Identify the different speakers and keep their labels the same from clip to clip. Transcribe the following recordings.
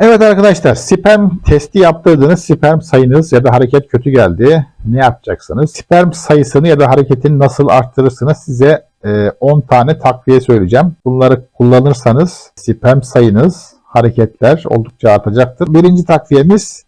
Speaker 1: Evet arkadaşlar sperm testi yaptırdınız. Sperm sayınız ya da hareket kötü geldi. Ne yapacaksınız? Sperm sayısını ya da hareketini nasıl arttırırsınız? Size e, 10 tane takviye söyleyeceğim. Bunları kullanırsanız sperm sayınız, hareketler oldukça artacaktır. Birinci takviyemiz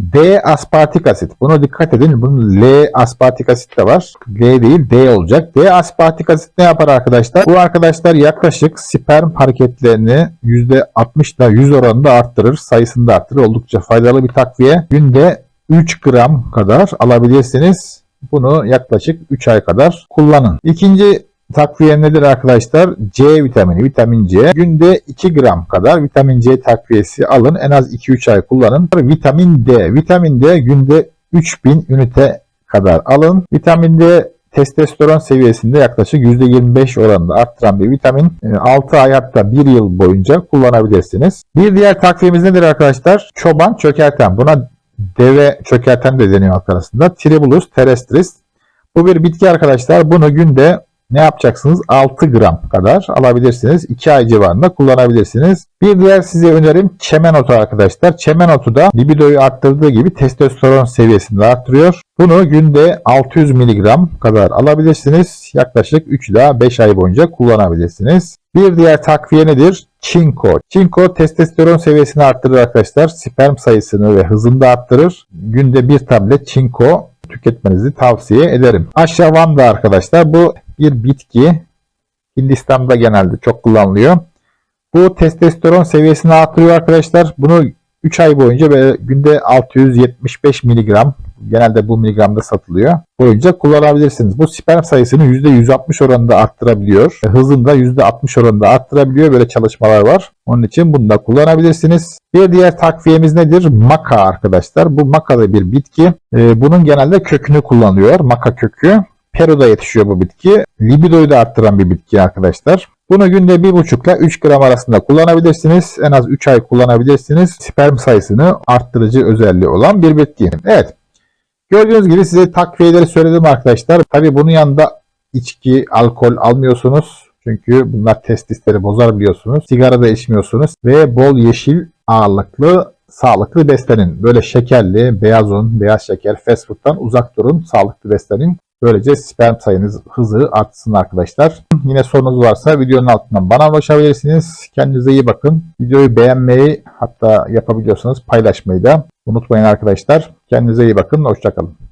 Speaker 1: D aspartik asit. Buna dikkat edin. Bunun L aspartik asit de var. L değil D olacak. D aspartik asit ne yapar arkadaşlar? Bu arkadaşlar yaklaşık sperm hareketlerini %60 ile 100 oranında arttırır. Sayısını da arttırır. Oldukça faydalı bir takviye. Günde 3 gram kadar alabilirsiniz. Bunu yaklaşık 3 ay kadar kullanın. İkinci takviye nedir arkadaşlar? C vitamini, vitamin C. Günde 2 gram kadar vitamin C takviyesi alın. En az 2-3 ay kullanın. Vitamin D. Vitamin D günde 3000 ünite kadar alın. Vitamin D testosteron seviyesinde yaklaşık %25 oranında arttıran bir vitamin. 6 ay hatta 1 yıl boyunca kullanabilirsiniz. Bir diğer takviyemiz nedir arkadaşlar? Çoban çökerten. Buna deve çökerten de deniyor halk. Tribulus terrestris. Bu bir bitki arkadaşlar. Bunu günde ne yapacaksınız? 6 gram kadar alabilirsiniz. 2 ay civarında kullanabilirsiniz. Bir diğer size önerim çemen otu arkadaşlar. Çemen otu da libidoyu arttırdığı gibi testosteron seviyesini de arttırıyor. Bunu günde 600 mg kadar alabilirsiniz. Yaklaşık 3 ila 5 ay boyunca kullanabilirsiniz. Bir diğer takviye nedir? Çinko. Çinko testosteron seviyesini arttırır arkadaşlar. Sperm sayısını ve hızını da arttırır. Günde bir tablet çinko tüketmenizi tavsiye ederim. Aşavanda arkadaşlar bu bir bitki. Hindistan'da genelde çok kullanılıyor. Bu testosteron seviyesini arttırıyor arkadaşlar. Bunu 3 ay boyunca ve günde 675 mg genelde bu miligramda satılıyor. Boyunca kullanabilirsiniz. Bu sperm sayısını %160 oranında arttırabiliyor. Hızını da %60 oranında arttırabiliyor. Böyle çalışmalar var. Onun için bunu da kullanabilirsiniz. Bir diğer takviyemiz nedir? Maka arkadaşlar. Bu maka da bir bitki. Ee, Bunun genelde kökünü kullanıyor. Maka kökü. Peru'da yetişiyor bu bitki. Libidoyu da arttıran bir bitki arkadaşlar. Bunu günde 1,5 ile 3 gram arasında kullanabilirsiniz. En az 3 ay kullanabilirsiniz. Sperm sayısını arttırıcı özelliği olan bir bitki. Evet. Gördüğünüz gibi size takviyeleri söyledim arkadaşlar. Tabi bunun yanında içki, alkol almıyorsunuz. Çünkü bunlar testisleri bozar biliyorsunuz. Sigara da içmiyorsunuz. Ve bol yeşil ağırlıklı sağlıklı beslenin. Böyle şekerli, beyaz un, beyaz şeker, fast food'dan uzak durun. Sağlıklı beslenin. Böylece sperm sayınız hızı artsın arkadaşlar. Yine sorunuz varsa videonun altından bana ulaşabilirsiniz. Kendinize iyi bakın. Videoyu beğenmeyi hatta yapabiliyorsanız paylaşmayı da unutmayın arkadaşlar. Kendinize iyi bakın. Hoşçakalın.